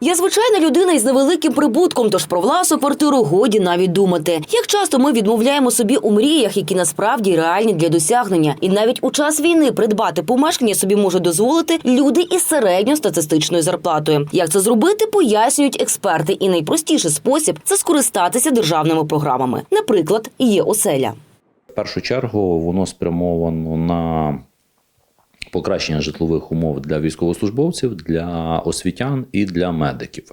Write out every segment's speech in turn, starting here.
Я звичайна людина із невеликим прибутком, тож про власну квартиру годі навіть думати. Як часто ми відмовляємо собі у мріях, які насправді реальні для досягнення, і навіть у час війни придбати помешкання собі можуть дозволити люди із середньостатистичною зарплатою. Як це зробити, пояснюють експерти. І найпростіший спосіб це скористатися державними програмами. Наприклад, є оселя. В першу чергу воно спрямовано на покращення житлових умов для військовослужбовців, для освітян і для медиків.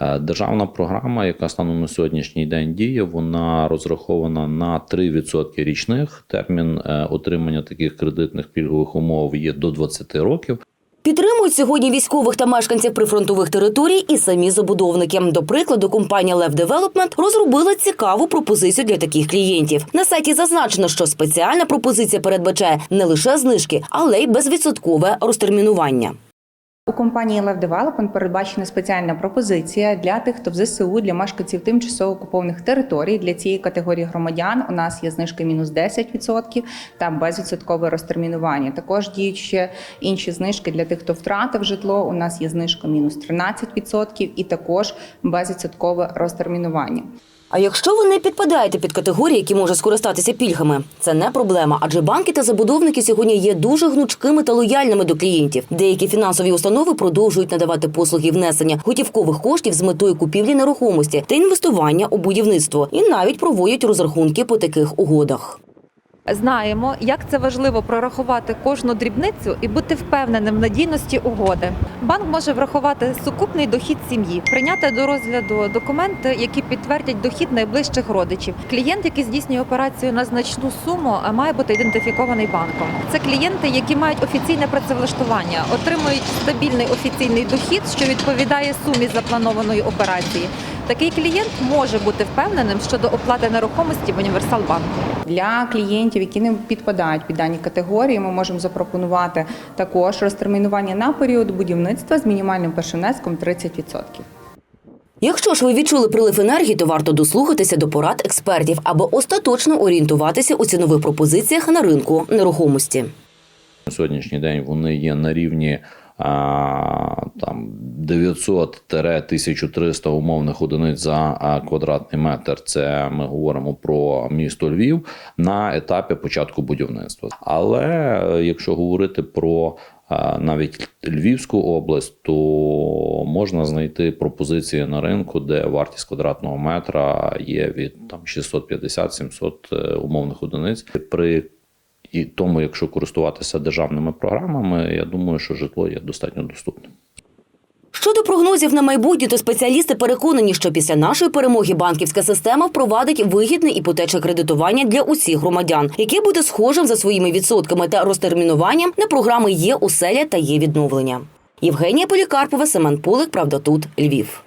Е, Державна програма, яка станом на сьогоднішній день діє, вона розрахована на 3% річних. Термін е, отримання таких кредитних пільгових умов є до 20 років. Підтримують сьогодні військових та мешканців прифронтових територій і самі забудовники. До прикладу, компанія Лев Девелопмент розробила цікаву пропозицію для таких клієнтів. На сайті зазначено, що спеціальна пропозиція передбачає не лише знижки, але й безвідсоткове розтермінування. У компанії Lev Development передбачена спеціальна пропозиція для тих, хто в ЗСУ, для мешканців тимчасово окупованих територій. Для цієї категорії громадян у нас є знижка мінус 10% та безвідсоткове розтермінування. Також діють ще інші знижки для тих, хто втратив житло. У нас є знижка мінус 13% і також безвідсоткове розтермінування. А якщо ви не підпадаєте під категорії, які можуть скористатися пільгами, це не проблема, адже банки та забудовники сьогодні є дуже гнучкими та лояльними до клієнтів. Деякі фінансові установи продовжують надавати послуги внесення готівкових коштів з метою купівлі нерухомості та інвестування у будівництво, і навіть проводять розрахунки по таких угодах. Знаємо, як це важливо прорахувати кожну дрібницю і бути впевненим в надійності угоди. Банк може врахувати сукупний дохід сім'ї, прийняти до розгляду документи, які підтвердять дохід найближчих родичів. Клієнт, який здійснює операцію на значну суму, має бути ідентифікований банком. Це клієнти, які мають офіційне працевлаштування, отримують стабільний офіційний дохід, що відповідає сумі запланованої операції. Такий клієнт може бути впевненим щодо оплати нерухомості в Універсалбанку. Для клієнтів, які не підпадають під дані категорії, ми можемо запропонувати також розтермінування на період будівництва з мінімальним першим внеском 30%. Якщо ж ви відчули прилив енергії, то варто дослухатися до порад експертів, аби остаточно орієнтуватися у цінових пропозиціях на ринку нерухомості. На сьогоднішній день вони є на рівні там 900-1300 умовних одиниць за квадратний метр. Це ми говоримо про місто Львів на етапі початку будівництва. Але е, якщо говорити про навіть Львівську область, то можна знайти пропозиції на ринку, де вартість квадратного метра є від там 650-700 е, умовних одиниць. При і тому, якщо користуватися державними програмами, я думаю, що житло є достатньо доступним. Щодо прогнозів на майбутнє, то спеціалісти переконані, що після нашої перемоги банківська система впровадить вигідне іпотечне кредитування для усіх громадян, яке буде схожим за своїми відсотками та розтермінуванням на програми є оселя та є відновлення. Євгенія Полікарпова, Семен Пулик, правда тут Львів.